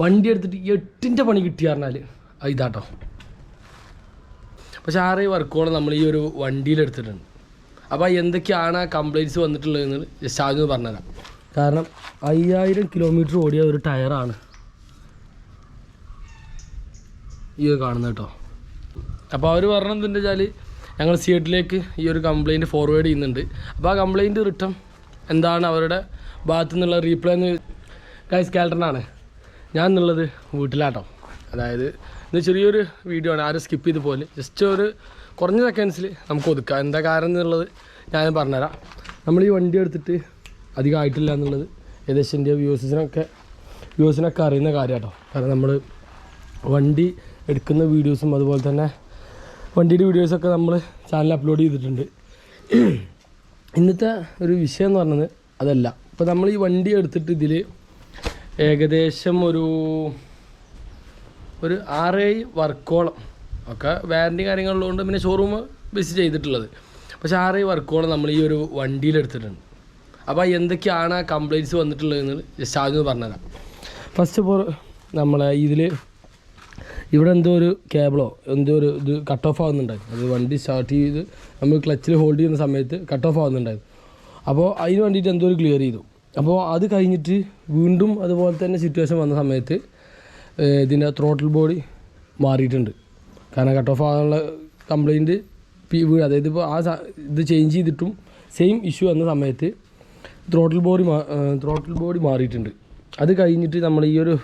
വണ്ടി എടുത്തിട്ട് എട്ടിന്റെ പണി കിട്ടി പറഞ്ഞാൽ ഇതാട്ടോ. പക്ഷെ ആറ് വർക്കോളം നമ്മൾ ഈ ഒരു വണ്ടിയിലെടുത്തിട്ടുണ്ട് അപ്പോൾ എന്തൊക്കെയാണ് ആ കംപ്ലയിന്റ്സ് വന്നിട്ടുള്ളതെന്ന് ജസ്റ്റ് ആദ്യം പറഞ്ഞുതരാം. കാരണം അയ്യായിരം കിലോമീറ്റർ ഓടിയ ഒരു ടയറാണ് ഈ കാണുന്നത് കേട്ടോ. അപ്പോൾ അവർ പറഞ്ഞത് എന്താ വെച്ചാൽ ഞങ്ങൾ സീറ്റിലേക്ക് ഈ ഒരു കംപ്ലയിന്റ് ഫോർവേഡ് ചെയ്യുന്നുണ്ട്. അപ്പോൾ ആ കംപ്ലയിന്റ് റിട്ടേൺ എന്താണ് അവരുടെ ഭാഗത്തു നിന്നുള്ള റീപ്ലൈ എന്ന് ഗൈസ് കാൽട്ടനാണ് ഞാൻ എന്നുള്ളത് വീട്ടിലാട്ടോ. അതായത് ഇത് ചെറിയൊരു വീഡിയോ ആണ്. ആരും സ്കിപ്പ് ചെയ്ത് പോലെ ജസ്റ്റ് ഒരു കുറഞ്ഞ സെക്കൻഡ്സിൽ നമുക്ക് ഒതുക്കാം. എന്താ കാരണം എന്നുള്ളത് ഞാൻ പറഞ്ഞുതരാം. നമ്മൾ ഈ വണ്ടി എടുത്തിട്ട് അധികം ആയിട്ടില്ല എന്നുള്ളത് ഏകദേശം എന്റെ വ്യൂസിനൊക്കെ വ്യൂസിനൊക്കെ അറിയുന്ന കാര്യം കേട്ടോ കാരണം നമ്മൾ വണ്ടി എടുക്കുന്ന വീഡിയോസും അതുപോലെ തന്നെ വണ്ടിയുടെ വീഡിയോസൊക്കെ നമ്മൾ ചാനൽ അപ്ലോഡ് ചെയ്തിട്ടുണ്ട്. ഇന്നത്തെ ഒരു വിഷയം എന്ന് പറഞ്ഞത് അതല്ല. ഇപ്പോൾ നമ്മൾ ഈ വണ്ടി എടുത്തിട്ട് ഇതിൽ ഏകദേശം ഒരു ഒരു ആറേഴ് വർക്കോളം ഒക്കെ വാറന്റി കാര്യങ്ങളുള്ളതുകൊണ്ട് പിന്നെ ഷോറൂം ബേസ് ചെയ്തിട്ടുള്ളത്. പക്ഷേ ആറേഴ് വർക്കോളം നമ്മൾ ഈ ഒരു വണ്ടിയിൽ എടുത്തിട്ടുണ്ട്. അപ്പോൾ എന്തൊക്കെയാണ് ആ കംപ്ലയിന്റ്സ് വന്നിട്ടുള്ളതെന്ന് ജസ്റ്റ് ആദ്യം പറഞ്ഞുതരാം. ഫസ്റ്റ് ഓഫ് ഓൾ നമ്മളെ ഇതിൽ ഇവിടെ എന്തോ ഒരു കേബിളോ എന്തോ ഒരു ഇത് കട്ട് ഓഫ് ആവുന്നുണ്ടായിരുന്നു അത് വണ്ടി സ്റ്റാർട്ട് ചെയ്ത് നമ്മൾ ക്ലച്ചിൽ ഹോൾഡ് ചെയ്യുന്ന സമയത്ത് കട്ട് ഓഫ് ആവുന്നുണ്ടായിരുന്നു അപ്പോൾ അതിന് വേണ്ടിയിട്ട് എന്തോ ഒരു ക്ലിയർ ചെയ്തു. അപ്പോൾ അത് കഴിഞ്ഞിട്ട് വീണ്ടും അതുപോലെ തന്നെ സിറ്റുവേഷൻ വന്ന സമയത്ത് ഇതിന്റെ ത്രോട്ടിൽ ബോഡി മാറിയിട്ടുണ്ട്. കാരണം കട്ട് ഓഫ് ആകാനുള്ള കംപ്ലയിന്റ് അതായത് ഇപ്പോൾ ആ ഇത് ചേഞ്ച് ചെയ്തിട്ടും സെയിം ഇഷ്യൂ വന്ന സമയത്ത് ത്രോട്ടിൽ ബോഡി ത്രോട്ടിൽ ബോഡി മാറിയിട്ടുണ്ട്. അത് കഴിഞ്ഞിട്ട് നമ്മൾ ഈ ഒരു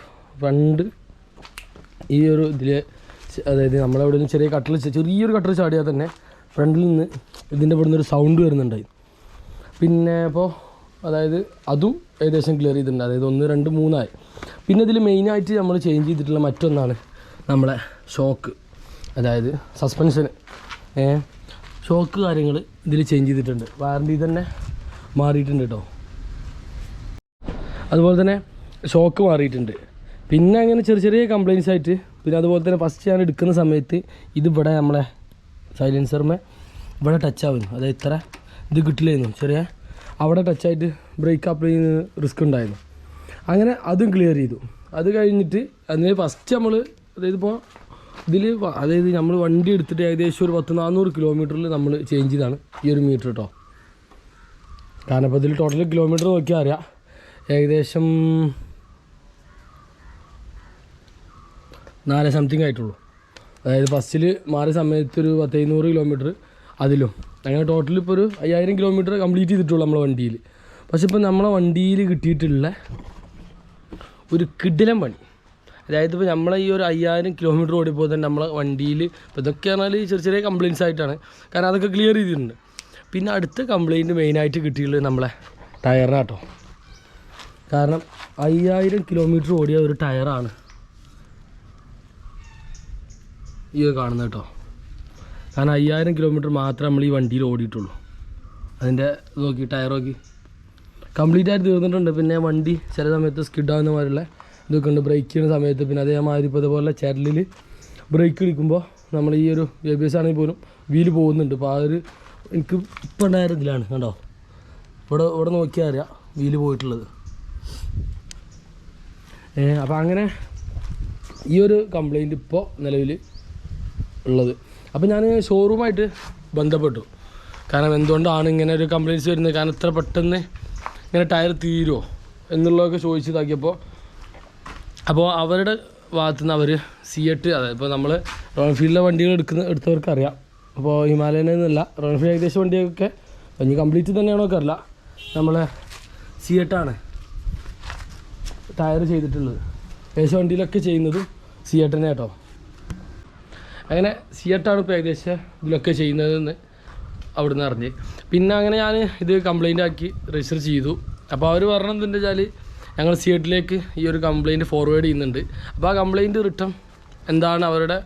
ഫ്രണ്ട് ഈ ഒരു ഇതിൽ അതായത് നമ്മളവിടെ നിന്ന് ചെറിയ കട്ടിൽ ചെറിയൊരു കട്ടിൽ ചാടിയാൽ തന്നെ ഫ്രണ്ടിൽ നിന്ന് ഇതിന്റെ ഇവിടെ ഒരു സൗണ്ട് വരുന്നുണ്ടായി. പിന്നെ ഇപ്പോൾ അതായത് അതും ഏകദേശം ക്ലിയർ ചെയ്തിട്ടുണ്ട്. അതായത് ഒന്ന് രണ്ട് മൂന്നായി. പിന്നെ ഇതിൽ മെയിനായിട്ട് നമ്മൾ ചേഞ്ച് ചെയ്തിട്ടുള്ള മറ്റൊന്നാണ് നമ്മളെ ഷോക്ക് അതായത് സസ്പെൻഷൻ ഷോക്ക് കാര്യങ്ങൾ ഇതിൽ ചേഞ്ച് ചെയ്തിട്ടുണ്ട്. വാറണ്ടി തന്നെ മാറിയിട്ടുണ്ട് കേട്ടോ അതുപോലെ തന്നെ ഷോക്ക് മാറിയിട്ടുണ്ട്. പിന്നെ അങ്ങനെ ചെറിയ ചെറിയ കംപ്ലയിൻസ് ആയിട്ട് പിന്നെ അതുപോലെ തന്നെ ഫസ്റ്റ് ഞാൻ എടുക്കുന്ന സമയത്ത് ഇതിവിടെ നമ്മളെ സൈലൻസറിമേ ഇവിടെ ടച്ച് ആവുന്നു. അതായത് ഇത്ര ഇത് കിട്ടില്ലായിരുന്നു ചെറിയ അവിടെ ടച്ചായിട്ട് ബ്രേക്ക് അപ്ലൈ ചെയ്യുന്ന റിസ്ക് ഉണ്ടായിരുന്നു. അങ്ങനെ അതും ക്ലിയർ ചെയ്തു. അത് കഴിഞ്ഞിട്ട് അതിന് ഫസ്റ്റ് നമ്മൾ അതായത് ഇപ്പോൾ ഇതിൽ അതായത് നമ്മൾ വണ്ടി എടുത്തിട്ട് ഏകദേശം ഒരു പത്ത് നാനൂറ് കിലോമീറ്ററിൽ നമ്മൾ ചേഞ്ച് ചെയ്താണ് ഈ ഒരു മീറ്റർ കേട്ടോ കാരണം ഇപ്പോൾ ഇതിൽ ടോട്ടൽ കിലോമീറ്റർ നോക്കിയാൽ അറിയാം. ഏകദേശം നാല് സംതിങ് ആയിട്ടുള്ളൂ. അതായത് ബസ്സിൽ മാറിയ സമയത്ത് ഒരു പത്ത് കിലോമീറ്റർ അതിലും. അങ്ങനെ ടോട്ടൽ ഇപ്പോൾ ഒരു അയ്യായിരം കിലോമീറ്റർ കംപ്ലീറ്റ് ചെയ്തിട്ടുള്ളൂ നമ്മളെ വണ്ടിയിൽ പക്ഷെ ഇപ്പോൾ നമ്മളെ വണ്ടിയിൽ കിട്ടിയിട്ടുള്ള ഒരു കിടിലം പണി. അതായത് ഇപ്പോൾ നമ്മളെ ഈ ഒരു അയ്യായിരം കിലോമീറ്റർ ഓടിയപ്പോൾ തന്നെ നമ്മളെ വണ്ടിയിൽ ഇപ്പോൾ ഇതൊക്കെ പറഞ്ഞാൽ ചെറിയ ചെറിയ കംപ്ലയിൻസ് ആയിട്ടാണ്. കാരണം അതൊക്കെ ക്ലിയർ ചെയ്തിട്ടുണ്ട്. പിന്നെ അടുത്ത കംപ്ലയിന്റ് മെയിനായിട്ട് കിട്ടിയുള്ളത് നമ്മളെ ടയറിനാട്ടോ കാരണം അയ്യായിരം കിലോമീറ്റർ ഓടിയ ഒരു ടയറാണ് ഈ കാണുന്നത് കേട്ടോ. കാരണം അയ്യായിരം കിലോമീറ്റർ മാത്രമേ നമ്മൾ ഈ വണ്ടിയിൽ ഓടിയിട്ടുള്ളൂ. അതിന്റെ നോക്കി ടയർ നോക്കി. കംപ്ലീറ്റ് ആയിട്ട് തീർന്നിട്ടുണ്ട്. പിന്നെ വണ്ടി ചില സമയത്ത് സ്കിഡാവുന്ന പോലുള്ള ഇതൊക്കെ ഉണ്ട്. ബ്രേക്ക് ചെയ്യുന്ന സമയത്ത് പിന്നെ അതേമാതിരി ഇപ്പോൾ ഇതുപോലെ ചരലിൽ ബ്രേക്ക് എടുക്കുമ്പോൾ നമ്മൾ ഈ ഒരു എ ബി എസ് ആണെങ്കിൽ പോലും വീൽ പോകുന്നുണ്ട്. അപ്പോൾ ആ ഒരു എനിക്ക് ഇപ്പം ഉണ്ടായിരുന്ന ഇതിലാണ് കണ്ടോ? ഇവിടെ ഇവിടെ നോക്കിയാൽ അറിയാം വീൽ പോയിട്ടുള്ളത്. അപ്പോൾ അങ്ങനെ ഈ ഒരു കംപ്ലൈന്റ് ഇപ്പോൾ നിലവിൽ ഉള്ളത്. അപ്പോൾ ഞാൻ ഷോറൂമായിട്ട് ബന്ധപ്പെട്ടു. കാരണം എന്തുകൊണ്ടാണ് ഇങ്ങനെ ഒരു കംപ്ലയിന്റ്സ് വരുന്നത്? കാരണം ഇത്ര പെട്ടെന്ന് ഇങ്ങനെ ടയർ തീരുമോ എന്നുള്ളതൊക്കെ ചോദിച്ചതാക്കിയപ്പോൾ അപ്പോൾ അവരുടെ ഭാഗത്തു നിന്ന് അവർ സി എട്ട് അതായത് ഇപ്പോൾ നമ്മൾ റോയൽ ഫീൽഡിലെ വണ്ടികൾ എടുക്കുന്ന എടുത്തവർക്ക് അറിയാം. അപ്പോൾ ഹിമാലയനിൽ നിന്നല്ല റോയൽ ഫീൽഡ് ഏകദേശം വണ്ടിയൊക്കെ ഇനി കംപ്ലീറ്റ് തന്നെയാണോ അറിയില്ല. നമ്മൾ സി എട്ടാണ് ടയർ ചെയ്തിട്ടുള്ളത്. ഏകദേശം വണ്ടിയിലൊക്കെ ചെയ്യുന്നതും സി എട്ടിനെ കേട്ടോ അങ്ങനെ സിയട്ടാണ് ഇപ്പോൾ ഏകദേശം ഇതിലൊക്കെ ചെയ്യുന്നതെന്ന് അവിടുന്ന് അറിഞ്ഞ്. പിന്നെ അങ്ങനെ ഞാൻ ഇത് കംപ്ലൈന്റ് ആക്കി രജിസ്റ്റർ ചെയ്തു. അപ്പോൾ അവർ പറഞ്ഞത് എന്താ വെച്ചാൽ ഞങ്ങൾ സിയട്ടിലേക്ക് ഈ ഒരു കംപ്ലൈന്റ് ഫോർവേഡ് ചെയ്യുന്നുണ്ട്. അപ്പോൾ ആ കംപ്ലൈന്റ് റിട്ടേൺ എന്താണ് അവരുടെ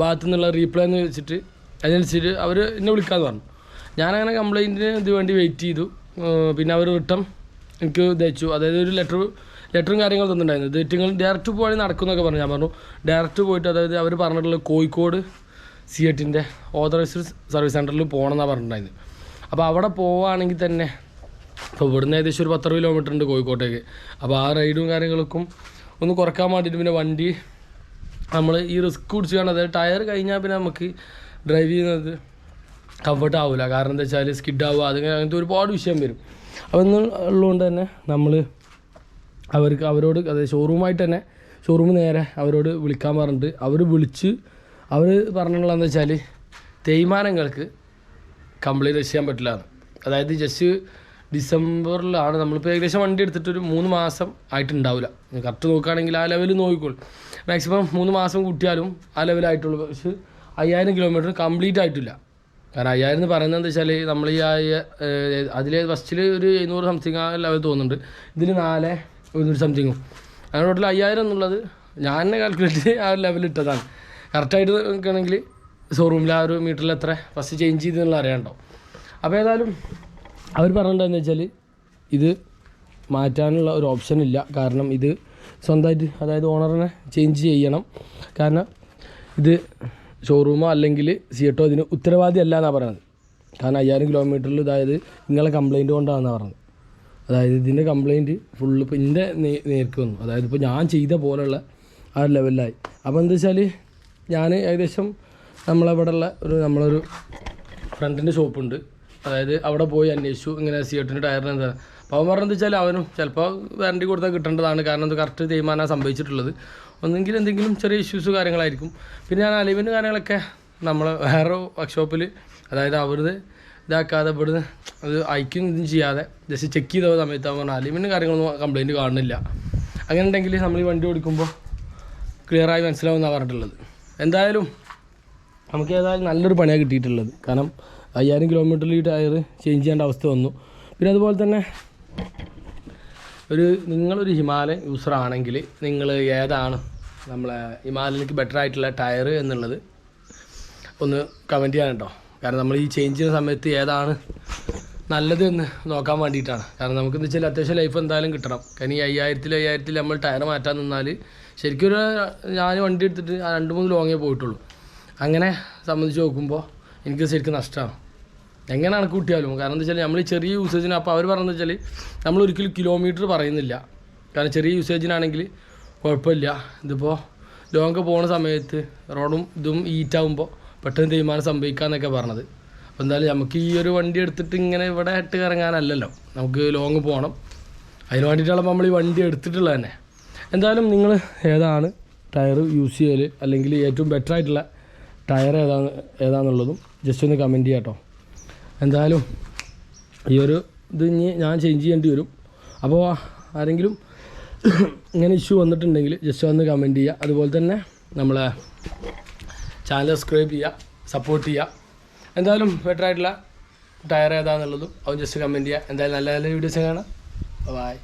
ഭാഗത്തു നിന്നുള്ള റീപ്ലൈ എന്ന് വെച്ചിട്ട് അതിനനുസരിച്ച് അവർ എന്നെ വിളിക്കാമെന്ന് പറഞ്ഞു. ഞാനങ്ങനെ കംപ്ലൈന്റിന് ഇത് വേണ്ടി വെയിറ്റ് ചെയ്തു. പിന്നെ അവർ റിട്ടേൺ എനിക്ക് തയ്ച്ചു അതായത് ഒരു ലെറ്റർ ലെറ്ററും കാര്യങ്ങളും തന്നിട്ടുണ്ടായിരുന്നു. ഇത് നിങ്ങൾ ഡയറക്റ്റ് പോയി നടക്കുമെന്നൊക്കെ പറഞ്ഞു. ഞാൻ പറഞ്ഞു ഡയറക്റ്റ് പോയിട്ട് അതായത് അവർ പറഞ്ഞിട്ടുള്ള കോഴിക്കോട് സി എട്ടിന്റെ ഓതറൈസ്ഡ് സർവീസ് സെന്ററിൽ പോകണം എന്നാണ് പറഞ്ഞിട്ടുണ്ടായിരുന്നു അപ്പോൾ അവിടെ പോവുകയാണെങ്കിൽ തന്നെ ഇപ്പോൾ ഇവിടുന്ന് ഏകദേശം ഒരു പത്തറുപത് കിലോമീറ്റർ ഉണ്ട് കോഴിക്കോട്ടേക്ക്. അപ്പോൾ ആ റൈഡും കാര്യങ്ങൾക്കും ഒന്ന് കുറയ്ക്കാൻ വേണ്ടിയിട്ട് പിന്നെ വണ്ടി നമ്മൾ ഈ റിസ്ക് പിടിച്ചാണ് അതായത് ടയർ കഴിഞ്ഞാൽ പിന്നെ നമുക്ക് ഡ്രൈവ് ചെയ്യുന്നത് കംഫർട്ട് ആവില്ല കാരണം എന്താ വെച്ചാൽ സ്കിഡ് ആവുക അതിങ്ങനെ അങ്ങനത്തെ ഒരുപാട് വിഷയം വരും. എന്ന് ഉള്ളതുകൊണ്ട് തന്നെ നമ്മൾ അവർക്ക് അവരോട് അതായത് ഷോറൂമായിട്ട് തന്നെ ഷോറൂം നേരെ അവരോട് വിളിക്കാൻ പറഞ്ഞിട്ട് അവർ വിളിച്ച് അവർ പറഞ്ഞിട്ടുള്ളതെന്ന് വെച്ചാൽ തേയ്മാനങ്ങൾക്ക് കംപ്ലീറ്റ് ചെയ്യാൻ പറ്റില്ല. അതായത് ജസ്റ്റ് ഡിസംബറിലാണ് നമ്മളിപ്പോൾ ഏകദേശം വണ്ടി എടുത്തിട്ടൊരു മൂന്ന് മാസം ആയിട്ടുണ്ടാവില്ല. കറക്റ്റ് നോക്കുകയാണെങ്കിൽ ആ ലെവലിൽ നോക്കിക്കോളും. മാക്സിമം മൂന്ന് മാസം കൂട്ടിയാലും ആ ലെവലായിട്ടുള്ളൂ പക്ഷേ അയ്യായിരം കിലോമീറ്റർ കംപ്ലീറ്റ് ആയിട്ടില്ല. കാരണം അയ്യായിരം എന്ന് പറയുന്നത് എന്താ വെച്ചാൽ നമ്മൾ ഈ അതിൽ ഫസ്റ്റിൽ ഒരു എഴുന്നൂറ് സംതിങ് ആ ലെവൽ തോന്നുന്നുണ്ട്. ഇതിൽ നാല് എഴുന്നൂറ് സംതിങ്ങും അങ്ങനെ ടോട്ടൽ അയ്യായിരം എന്നുള്ളത് ഞാൻ തന്നെ കാൽക്കുലേറ്റ് ആ ഒരു ലെവലിൽ ഇട്ടതാണ്. കറക്റ്റായിട്ട് നോക്കുകയാണെങ്കിൽ ഷോറൂമിൽ ആ ഒരു മീറ്ററിൽ എത്ര? ഫസ്റ്റ് ചേഞ്ച് ചെയ്തെന്നുള്ള അറിയാണ്ടോ അപ്പോൾ ഏതായാലും അവർ പറഞ്ഞിട്ടുണ്ടെന്ന് വെച്ചാൽ ഇത് മാറ്റാനുള്ള ഒരു ഓപ്ഷൻ ഇല്ല. കാരണം ഇത് സ്വന്തമായിട്ട് അതായത് ഓണറിനെ ചേഞ്ച് ചെയ്യണം. കാരണം ഇത് ഷോറൂമോ അല്ലെങ്കിൽ സിയട്ടോ ഇതിന് ഉത്തരവാദി അല്ല എന്നാണ് പറയുന്നത്. കാരണം അയ്യായിരം കിലോമീറ്ററിൽ അതായത് നിങ്ങളെ കംപ്ലയിന്റ് കൊണ്ടാണെന്നാണ് പറഞ്ഞത് അതായത് ഇതിന്റെ കംപ്ലയിന്റ് ഫുള്ള് ഇപ്പോൾ നേ- നേർക്ക് വന്നു. അതായത് ഇപ്പോൾ ഞാൻ ചെയ്ത പോലെയുള്ള ആ ലെവലിലായി അപ്പോൾ എന്താ വെച്ചാൽ ഞാൻ ഏകദേശം നമ്മളവിടെ ഉള്ള ഒരു നമ്മളൊരു ഫ്രണ്ടിന്റെ ഷോപ്പുണ്ട് അതായത് അവിടെ പോയി അന്വേഷിച്ചു. ഇങ്ങനെ സിയോട്ടിന്റെ ടയറിന് എന്താ. അപ്പോൾ അവൻ പറഞ്ഞത് വെച്ചാൽ അവനും ചിലപ്പോൾ വാറണ്ടി കൊടുത്താൽ കിട്ടേണ്ടതാണ്. കാരണം അത് കറക്റ്റ് തീരുമാനമാണ് സംഭവിച്ചിട്ടുള്ളത്. ഒന്നെങ്കിൽ എന്തെങ്കിലും ചെറിയ ഇഷ്യൂസ് കാര്യങ്ങളായിരിക്കും. പിന്നെ ഞാൻ അലവിന്റെ കാര്യങ്ങളൊക്കെ നമ്മൾ വേറെ വർക്ക്ഷോപ്പിൽ അതായത് അവിടുന്ന് ഇതാക്കാതെ ഇവിടുന്ന് അത് അയക്കും ഇതും ചെയ്യാതെ. ജസ്റ്റ് ചെക്ക് ചെയ്ത സമയത്ത് അവൻ പറഞ്ഞാൽ അലിമിന്റെ കാര്യങ്ങളൊന്നും കംപ്ലൈന്റ് കാണുന്നില്ല. അങ്ങനെ ഉണ്ടെങ്കിൽ നമ്മൾ ഈ വണ്ടി ഓടിക്കുമ്പോൾ ക്ലിയറായി മനസ്സിലാവുമെന്നാണ് പറഞ്ഞിട്ടുള്ളത്. എന്തായാലും നമുക്ക് ഏതായാലും നല്ലൊരു പണിയാണ് കിട്ടിയിട്ടുള്ളത്. കാരണം അയ്യായിരം കിലോമീറ്ററിൽ ഈ ടയർ ചേഞ്ച് ചെയ്യേണ്ട അവസ്ഥ വന്നു. പിന്നെ അതുപോലെ തന്നെ ഒരു നിങ്ങളൊരു ഹിമാലയൻ യൂസർ ആണെങ്കിൽ നിങ്ങൾ ഏതാണ് നമ്മളെ ഹിമാലയനിലേക്ക് ബെറ്റർ ആയിട്ടുള്ള ടയർ എന്നുള്ളത് ഒന്ന് കമന്റ് ചെയ്യാൻ കേട്ടോ കാരണം നമ്മൾ ഈ ചേഞ്ച് ചെയ്യുന്ന സമയത്ത് ഏതാണ് നല്ലത് എന്ന് നോക്കാൻ വേണ്ടിയിട്ടാണ്. കാരണം നമുക്ക് എന്താ വെച്ചാൽ അത്യാവശ്യം ലൈഫ് എന്തായാലും കിട്ടണം. കാരണം ഈ അയ്യായിരത്തിൽ അയ്യായിരത്തിൽ നമ്മൾ ടയർ മാറ്റാൻ നിന്നാൽ ശരിക്കും ഒരു ഞാൻ വണ്ടി എടുത്തിട്ട് രണ്ട് മൂന്ന് ലോങ്ങേ പോയിട്ടുള്ളൂ. അങ്ങനെ സംബന്ധിച്ച് നോക്കുമ്പോൾ എനിക്ക് ശരിക്കും നഷ്ടമാണ്. എങ്ങനെ കണക്ക് കൂട്ടിയാലും. കാരണം എന്താ വെച്ചാൽ നമ്മൾ ചെറിയ യൂസേജിന് അപ്പോൾ അവർ പറഞ്ഞത് വെച്ചാൽ നമ്മൾ ഒരിക്കലും കിലോമീറ്റർ പറയുന്നില്ല. കാരണം ചെറിയ യൂസേജിനാണെങ്കിൽ കുഴപ്പമില്ല. ഇതിപ്പോൾ ലോങ്ങൊക്കെ പോകുന്ന സമയത്ത് റോഡും ഇതും ഈറ്റാവുമ്പോൾ പെട്ടെന്ന് തീരുമാനം സംഭവിക്കാമെന്നൊക്കെ പറഞ്ഞത്. അപ്പോൾ എന്തായാലും നമുക്ക് ഈ ഒരു വണ്ടി എടുത്തിട്ട് ഇങ്ങനെ ഇവിടെ ഇട്ട് കറങ്ങാനല്ലല്ലോ. നമുക്ക് ലോങ് പോകണം അതിന് വേണ്ടിയിട്ടാണ് നമ്മൾ ഈ വണ്ടി എടുത്തിട്ടുള്ളത് തന്നെ. എന്തായാലും നിങ്ങൾ ഏതാണ് ടയർ യൂസ് ചെയ്യൽ അല്ലെങ്കിൽ ഏറ്റവും ബെറ്റർ ആയിട്ടുള്ള ടയർ ഏതാണ് ഏതാണെന്നുള്ളതും ജസ്റ്റ് ഒന്ന് കമന്റ് ചെയ്യാം കേട്ടോ എന്തായാലും ഈ ഒരു ഇത് ഇനി ഞാൻ ചേഞ്ച് ചെയ്യേണ്ടി വരും. അപ്പോൾ ആരെങ്കിലും ഇങ്ങനെ ഇഷ്യൂ വന്നിട്ടുണ്ടെങ്കിൽ ജസ്റ്റ് ഒന്ന് കമന്റ് ചെയ്യുക അതുപോലെ തന്നെ നമ്മളെ ചാനൽ സബ്സ്ക്രൈബ് ചെയ്യുക സപ്പോർട്ട് ചെയ്യുക. എന്തായാലും ബെറ്റർ ആയിട്ടുള്ള ടയർ ഏതാണെന്നുള്ളതും അവൻ ജസ്റ്റ് കമന്റ് ചെയ്യുക. എന്തായാലും നല്ല നല്ല വീഡിയോസ് കാണാം. ബൈ